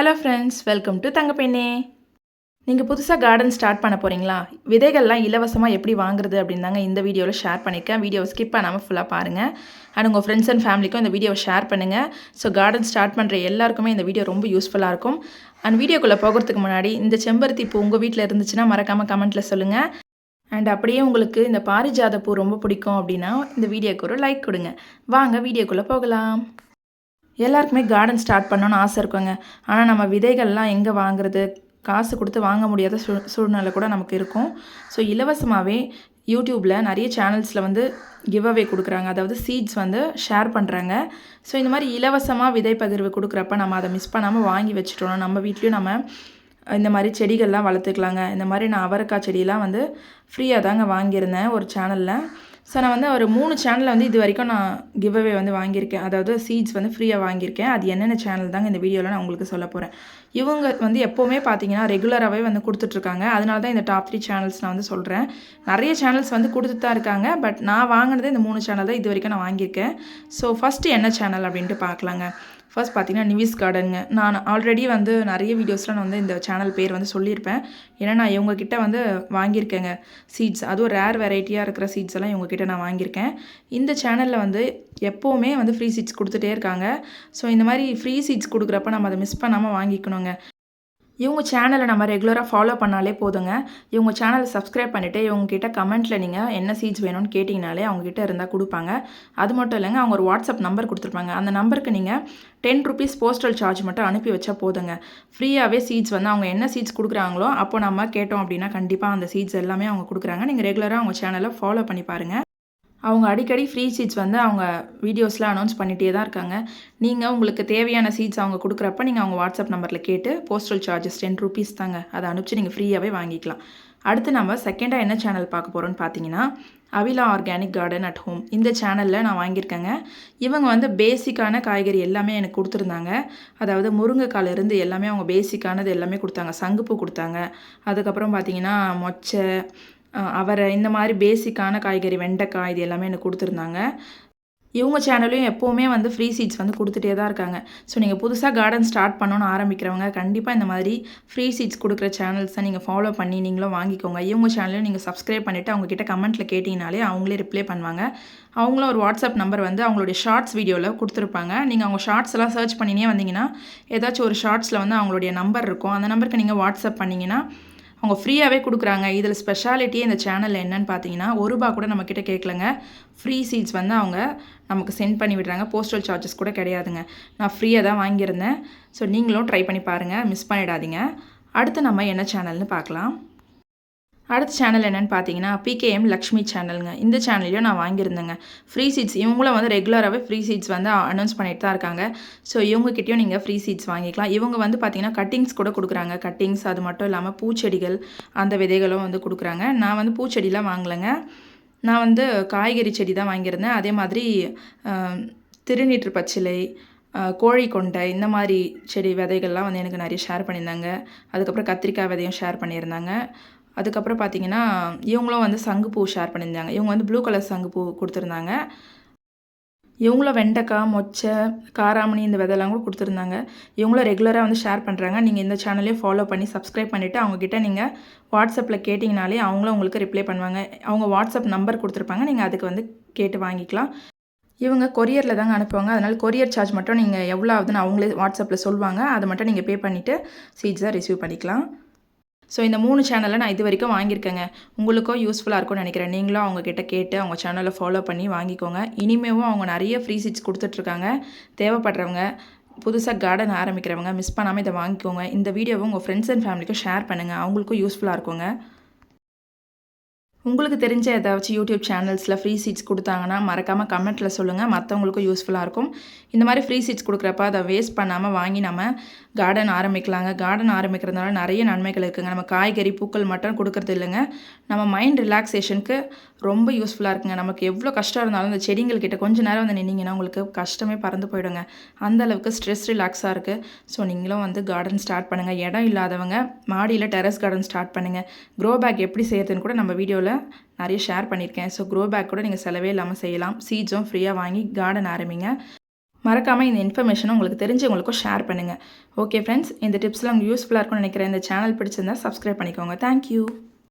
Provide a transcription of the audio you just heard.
Hello friends welcome to Thangapenne. நீங்கள் புதுசாக garden start பண்ண போகிறீங்களா விதைகள்லாம் இலவசமாக எப்படி வாங்குறது அப்படின்னு தாங்க இந்த வீடியோவில் ஷேர் பண்ணியிருக்கேன் வீடியோவை ஸ்கிப் பண்ணாமல் ஃபுல்லாக பாருங்கள் அண்ட் உங்கள் ஃப்ரெண்ட்ஸ் அண்ட் ஃபேமிலிக்கும் இந்த வீடியோவை ஷேர் பண்ணுங்கள் ஸோ கார்டன் ஸ்டார்ட் பண்ணுற எல்லாருக்குமே இந்த வீடியோ ரொம்ப யூஸ்ஃபுல்லாக இருக்கும். அண்ட் வீடியோக்குள்ளே போகிறதுக்கு முன்னாடி இந்த செம்பருத்தி பூ உங்கள் வீட்டில் இருந்துச்சுன்னா மறக்காமல் கமெண்ட்டில் சொல்லுங்கள் அண்ட் அப்படியே உங்களுக்கு இந்த பாரிஜாத பூ ரொம்ப பிடிக்கும் அப்படின்னா இந்த வீடியோக்கு ஒரு லைக் கொடுங்க. வாங்க வீடியோக்குள்ளே போகலாம். எல்லாருக்குமே கார்டன் ஸ்டார்ட் பண்ணணும்னு ஆசை இருக்குங்க. ஆனால் நம்ம விதைகள்லாம் எங்கே வாங்குறது? காசு கொடுத்து வாங்க முடியாத சூ சூழ்நிலை கூட நமக்கு இருக்கும். ஸோ இலவசமாகவே யூடியூப்பில் நிறைய சேனல்ஸில் வந்து கிவ் அவே கொடுக்குறாங்க. அதாவது சீட்ஸ் வந்து ஷேர் பண்ணுறாங்க ஸோ இந்த மாதிரி இலவசமாக விதை பகிர்வு கொடுக்குறப்ப நம்ம அதை மிஸ் பண்ணாமல் வாங்கி வச்சுட்டோம்னா நம்ம வீட்லேயும் நம்ம இந்த மாதிரி செடிகள்லாம் வளர்த்துக்கலாங்க. இந்த மாதிரி நான் அவரைக்காய் செடியெலாம் வந்து ஃப்ரீயாக தாங்க வாங்கியிருந்தேன் ஒரு சேனலில் ஸோ நான் வந்து ஒரு மூணு சேனலில் வந்து இது வரைக்கும் நான் கிவ் அவே வந்து வாங்கியிருக்கேன். அதாவது சீட்ஸ் வந்து ஃப்ரீயாக வாங்கியிருக்கேன். அது என்னென்ன சேனல் தாங்க இந்த வீடியோவில் நான் உங்களுக்கு சொல்ல போகிறேன் இவங்க வந்து எப்போவுமே பார்த்தீங்கன்னா ரெகுலராகவே வந்து கொடுத்துட்ருக்காங்க. அதனால தான் இந்த டாப் த்ரீ சேனல்ஸ் நான் வந்து சொல்கிறேன் நிறைய சேனல்ஸ் வந்து கொடுத்து தான் இருக்காங்க. பட் நான் வாங்கினது இந்த மூணு சேனல் தான் இது வரைக்கும் நான் வாங்கியிருக்கேன். ஸோ ஃபஸ்ட்டு என்ன சேனல் அப்படின்ட்டு பார்க்கலாங்க. ஃபர்ஸ்ட் பார்த்தீங்கன்னா நிவிஸ் கார்டனுங்க நான் ஆல்ரெடி வந்து நிறைய வீடியோஸில் நான் வந்து இந்த சேனல் பேர் வந்து சொல்லியிருப்பேன். ஏன்னா நான் இவங்கக்கிட்ட வந்து வாங்கியிருக்கேங்க சீட்ஸ் அதுவும் ரேர் வெரைட்டியாக இருக்கிற சீட்ஸ் எல்லாம் இவங்கக்கிட்ட நான் வாங்கியிருக்கேன். இந்த சேனலில் வந்து எப்போவுமே வந்து ஃப்ரீ சீட்ஸ் கொடுத்துட்டே இருக்காங்க. ஸோ இந்த மாதிரி ஃப்ரீ சீட்ஸ் கொடுக்குறப்ப நம்ம அதை மிஸ் பண்ணாமல் வாங்கிக்கணுங்க. இவங்க சேனலை நம்ம ரெகுலராக ஃபாலோ பண்ணாலே போதுங்க. இவங்க சேனலை சப்ஸ்கிரைப் பண்ணிவிட்டு இவங்ககிட்ட கமெண்ட்டில் நீங்கள் என்ன சீட்ஸ் வேணும்னு கேட்டிங்கனாலே அவங்ககிட்ட இருந்தால் கொடுப்பாங்க. அது மட்டும் இல்லைங்க அவங்க ஒரு வாட்ஸ்அப் நம்பர் கொடுத்துருப்பாங்க. அந்த நம்பருக்கு நீங்கள் டென் ருபீஸ் போஸ்டல் சார்ஜ் மட்டும் அனுப்பி வச்சா போதுங்க. ஃப்ரீயாகவே சீட்ஸ் வந்து அவங்க என்ன சீட்ஸ் கொடுக்குறாங்களோ அப்போ நம்ம கேட்டோம் அப்படின்னா கண்டிப்பாக அந்த சீட்ஸ் எல்லாமே அவங்க கொடுக்குறாங்க. நீங்கள் ரெகுலராக அவங்க சேனலை ஃபாலோ பண்ணி பாருங்கள் அவங்க அடிக்கடி ஃப்ரீ சீட்ஸ் வந்து அவங்க வீடியோஸில் அனௌன்ஸ் பண்ணிகிட்டே தான் இருக்காங்க. நீங்கள் உங்களுக்கு தேவையான சீட்ஸ் அவங்க கொடுக்குறப்ப நீங்கள் அவங்க வாட்ஸ்அப் நம்பரில் கேட்டு போஸ்டல் சார்ஜஸ் டென் ருபீஸ் தாங்க. அதை அனுப்பிச்சு நீங்கள் ஃப்ரீயாகவே வாங்கிக்கலாம். அடுத்து நம்ம செகண்டாக என்ன சேனல் பார்க்க போகிறோன்னு பார்த்தீங்கன்னா Avila organic garden at home இந்த சேனலில் நான் வாங்கியிருக்கேங்க. இவங்க வந்து பேசிக்கான காய்கறி எல்லாமே எனக்கு கொடுத்துருந்தாங்க. அதாவது முருங்கைக்காலேருந்து எல்லாமே அவங்க பேசிக்கானது எல்லாமே கொடுத்தாங்க. சங்குப்பூ கொடுத்தாங்க. அதுக்கப்புறம் பார்த்தீங்கன்னா மொச்சை அவரை இந்த மாதிரி பேசிக்கான காய்கறி வெண்டைக்காய் இது எல்லாமே எனக்கு கொடுத்துருந்தாங்க. இவங்க சேனலையும் எப்போவுமே வந்து ஃப்ரீ சீட்ஸ் வந்து கொடுத்துட்டே தான் இருக்காங்க. ஸோ நீங்கள் புதுசாக கார்டன் ஸ்டார்ட் பண்ணணும்னு ஆரம்பிக்கிறவங்க கண்டிப்பாக இந்த மாதிரி ஃப்ரீ சீட்ஸ் கொடுக்குற சேனல்ஸை நீங்கள் ஃபாலோ பண்ணி நீங்களும் வாங்கிக்கோங்க. இவங்க சேனலையும் நீங்கள் சப்ஸ்கிரைப் பண்ணிவிட்டு அவங்கக்கிட்ட கமெண்ட்டில் கேட்டிங்கனாலே அவங்களே ரிப்ளை பண்ணுவாங்க. அவங்களும் ஒரு வாட்ஸ்அப் நம்பர் வந்து அவங்களுடைய ஷார்ட்ஸ் வீடியோவில் கொடுத்துருப்பாங்க. நீங்கள் அவங்க ஷார்ட்ஸ் எல்லாம் சர்ச் பண்ணினே வந்தீங்கன்னா ஏதாச்சும் ஒரு ஷார்ட்ஸில் வந்து அவங்களுடைய நம்பர் இருக்கும். அந்த நம்பருக்கு நீங்கள் வாட்ஸ்அப் பண்ணிங்கன்னா அவங்க ஃப்ரீயாகவே கொடுக்குறாங்க. இதில் ஸ்பெஷாலிட்டியே இந்த சேனலில் என்னென்னு பார்த்தீங்கன்னா ஒரு ரூபா கூட நம்மக்கிட்ட கேட்கலங்க ஃப்ரீ சீட்ஸ் வந்து அவங்க நமக்கு சென்ட் பண்ணி விடுறாங்க. போஸ்டல் சார்ஜஸ் கூட கிடையாதுங்க. நான் ஃப்ரீயாக தான் வாங்கியிருந்தேன். ஸோ நீங்களும் ட்ரை பண்ணி பாருங்கள் மிஸ் பண்ணிடாதீங்க. அடுத்து நம்ம என்ன சேனல்னு பார்க்கலாம் அடுத்த சேனல் என்னென்னு பார்த்தீங்கன்னா பிகேஎம் லக்ஷ்மி சேனலுங்க இந்த சேனல்லையும் நான் வாங்கியிருந்தேங்க. ஃப்ரீ சீட்ஸ் இவங்களும் வந்து ரெகுலராகவே ஃப்ரீ சீட்ஸ் வந்து அனௌன்ஸ் பண்ணிட்டு தான் இருக்காங்க. ஸோ இவங்ககிட்டயும் நீங்கள் ஃப்ரீ சீட்ஸ் வாங்கிக்கலாம். இவங்க வந்து பார்த்தீங்கன்னா கட்டிங்ஸ் கூட கொடுக்குறாங்க. கட்டிங்ஸ் அது மட்டும் இல்லாமல் பூச்செடிகள் அந்த விதைகளும் வந்து கொடுக்குறாங்க. நான் வந்து பூச்செடிலாம் வாங்கலைங்க. நான் வந்து காய்கறி செடி தான் வாங்கியிருந்தேன். அதே மாதிரி திருநீற்று பச்சிலை கோழி கொண்டை இந்த மாதிரி செடி விதைகள்லாம் வந்து எனக்கு நிறைய ஷேர் பண்ணியிருந்தாங்க. அதுக்கப்புறம் கத்திரிக்காய் விதையும் ஷேர் பண்ணியிருந்தாங்க. அதுக்கப்புறம் பார்த்தீங்கன்னா இவங்களும் வந்து சங்குப்பூ ஷேர் பண்ணியிருந்தாங்க. இவங்க வந்து ப்ளூ கலர் சங்குப்பூ கொடுத்துருந்தாங்க. இவங்களும் வெண்டைக்காய் மொச்சை காராமணி இந்த விதையெல்லாம் கூட கொடுத்துருந்தாங்க. இவங்களும் ரெகுலராக வந்து ஷேர் பண்ணுறாங்க நீங்கள் இந்த சேனலையும் ஃபாலோ பண்ணி சப்ஸ்கிரைப் பண்ணிவிட்டு அவங்கக்கிட்ட நீங்கள் வாட்ஸ்அப்பில் கேட்டிங்கனாலே அவங்களும் உங்களுக்கு ரிப்ளை பண்ணுவாங்க. அவங்க வாட்ஸ்அப் நம்பர் கொடுத்துருப்பாங்க. நீங்கள் அதுக்கு வந்து கேட்டு வாங்கிக்கலாம். இவங்க கொரியரில் தாங்க அனுப்புவாங்க. அதனால் கொரியர் சார்ஜ் மட்டும் நீங்கள் எவ்வளோ ஆகுதுன்னு அவங்களே வாட்ஸ்அப்பில் சொல்லுவாங்க. அதை மட்டும் நீங்கள் பே பண்ணிவிட்டு சீட்ஸாக ரிசீவ் பண்ணிக்கலாம். ஸோ இந்த மூணு சேனலில் நான் இது வரைக்கும் வாங்கியிருக்கேங்க. உங்களுக்கும் யூஸ்ஃபுல்லாக இருக்கும்னு நினைக்கிறேன். நீங்களும் அவங்கக்கிட்ட கேட்டு அவங்க சேனலை ஃபாலோ பண்ணி வாங்கிக்கோங்க. இனிமேவும் அவங்க நிறைய ஃப்ரீ சீட்ஸ் கொடுத்துட்ருக்காங்க. தேவைப்படுறவங்க புதுசாக கார்டன் ஆரம்பிக்கிறவங்க மிஸ் பண்ணாமல் இதை வாங்கிக்கோங்க. இந்த வீடியோவை உங்கள் ஃப்ரெண்ட்ஸ் அண்ட் ஃபேமிலிக்கும் ஷேர் பண்ணுங்கள் அவங்களுக்கும் யூஸ்ஃபுல்லாக இருக்குங்க. உங்களுக்கு தெரிஞ்ச ஏதாச்சும் யூடியூப் சேனல்ஸில் ஃப்ரீ சீட்ஸ் கொடுத்தாங்கன்னா மறக்காமல் கமெண்ட்டில் சொல்லுங்கள் மற்றவங்களுக்கும் யூஸ்ஃபுல்லாக இருக்கும். இந்த மாதிரி ஃப்ரீ சீட்ஸ் கொடுக்குறப்ப அதை வேஸ்ட் பண்ணாமல் வாங்கி நம்ம கார்டன் ஆரம்பிக்கலாங்க. கார்டன் ஆரம்பிக்கிறதுனால நிறைய நன்மைகள் இருக்குங்க. நம்ம காய்கறி பூக்கள் மட்டும் கொடுக்குறது இல்லைங்க. நம்ம மைண்ட் ரிலாக்ஸேஷனுக்கு ரொம்ப யூஸ்ஃபுல்லாக இருக்குங்க. நமக்கு எவ்வளோ கஷ்டம் இருந்தாலும் இந்த செடிங்கள்கிட்ட கொஞ்சம் நேரம் வந்து நின்னீங்கன்னா உங்களுக்கு கஷ்டமே பறந்து போயிடுங்க. அந்த அளவுக்கு ஸ்ட்ரெஸ் ரிலாக்ஸாக இருக்குது ஸோ நீங்களும் வந்து கார்டன் ஸ்டார்ட் பண்ணுங்கள் இடம் இல்லாதவங்க மாடியில் டெரஸ் கார்டன் ஸ்டார்ட் பண்ணுங்கள் க்ரோ பேக் எப்படி செய்யறதுன்னு கூட நம்ம வீடியோவில் வீடியோவில் நிறைய ஷேர் பண்ணியிருக்கேன் ஸோ க்ரோ பேக் கூட நீங்கள் செலவே இல்லாமல் செய்யலாம். சீட்ஸும் ஃப்ரீயாக வாங்கி கார்டன் ஆரம்பிங்க. மறக்காமல் இந்த இன்ஃபர்மேஷனை உங்களுக்கு தெரிஞ்சவங்களுக்கும் ஷேர் பண்ணுங்கள் ஓகே ஃப்ரெண்ட்ஸ் இந்த டிப்ஸ்லாம் உங்களுக்கு யூஸ்ஃபுல்லாக இருக்கும்னு நினைக்கிறேன். இந்த சேனல் பிடிச்சிருந்தா சப்ஸ்கிரைப் பண்ணிக்கோங்க. தேங்க்யூ